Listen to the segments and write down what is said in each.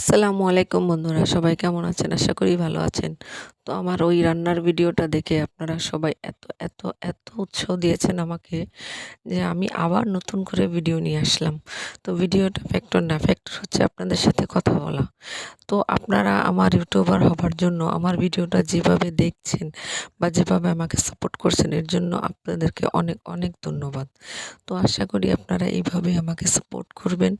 আসসালামু আলাইকুম বন্ধুরা, সবাই কেমন আছেন? আশা করি ভালো আছেন। তো আমার ওই রান্নার ভিডিওটা দেখে আপনারা সবাই এত এত এত উৎসাহ দিয়েছেন আমাকে যে আমি আবার নতুন করে ভিডিও নিয়ে আসলাম। তো ভিডিওটা ফ্যাক্টর না ফ্যাক্টর হচ্ছে আপনাদের সাথে কথা বলা। তো আপনারা আমার ইউটিউবার হবার জন্য, আমার ভিডিওটা যেভাবে দেখছেন বা যেভাবে আমাকে সাপোর্ট করছেন, এর জন্য আপনাদেরকে অনেক অনেক ধন্যবাদ। তো আশা করি আপনারা এইভাবে আমাকে সাপোর্ট করবেন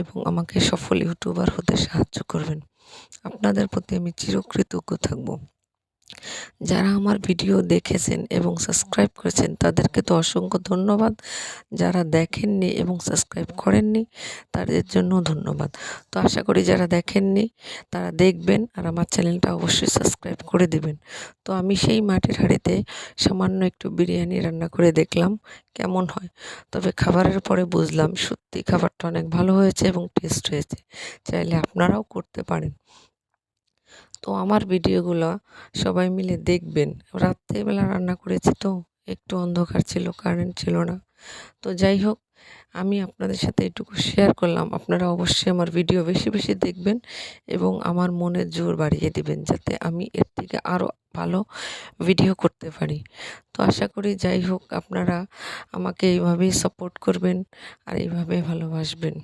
এবং আমাকে সফল ইউটিউবার হতে সাহায্য করবেন। আপনাদের প্রতি আমি চিরকৃতজ্ঞ থাকব। যারা আমার ভিডিও দেখেছেন এবং সাবস্ক্রাইব করেছেন, তাদেরকে তো অসংখ্য ধন্যবাদ। যারা দেখেননি এবং সাবস্ক্রাইব করেননি, তাদের জন্য ধন্যবাদ। তো আশা করি যারা দেখেননি, তারা দেখবেন আর আমার চ্যানেলটা অবশ্যই সাবস্ক্রাইব করে দেবেন। তো আমি সেই মাটির হাঁড়িতে সামান্য একটু বিরিয়ানি রান্না করে দেখলাম, কেমন হয়? তবে খাবারের পরে বুঝলাম সত্যি খাবারটা অনেক ভালো হয়েছে এবং টেস্ট হয়েছে। চাইলে আপনারাও করতে পারেন। তো আমার ভিডিওগুলো সবাই মিলে দেখবেন। রাত্রেবেলা রান্না করেছি তো একটু অন্ধকার ছিল কারেন্ট ছিল না। তো যাই হোক, আমি আপনাদের সাথে এটুকু শেয়ার করলাম। আপনারা অবশ্যই আমার ভিডিও বেশি বেশি দেখবেন এবং আমার মনের জোর বাড়িয়ে দেবেন যাতে আমি এর থেকে আরও ভালো ভিডিও করতে পারি। তো আশা করি যাই হোক, আপনারা আমাকে এইভাবেই সাপোর্ট করবেন আর এইভাবে ভালোবাসবেন।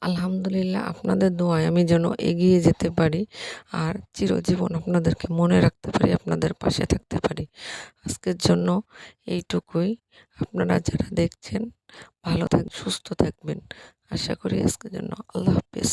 আলহামদুলিল্লাহ আপনাদের দোয়ায় আমি যেন এগিয়ে যেতে পারি আর চিরজীবন আপনাদেরকে মনে রাখতে পারি, আপনাদের পাশে থাকতে পারি। আজকের জন্য এইটুকুই। আপনারা যারা দেখছেন, ভালো থাক, সুস্থ থাকবেন। আশা করি আজকের জন্য আল্লাহ হাফিজ।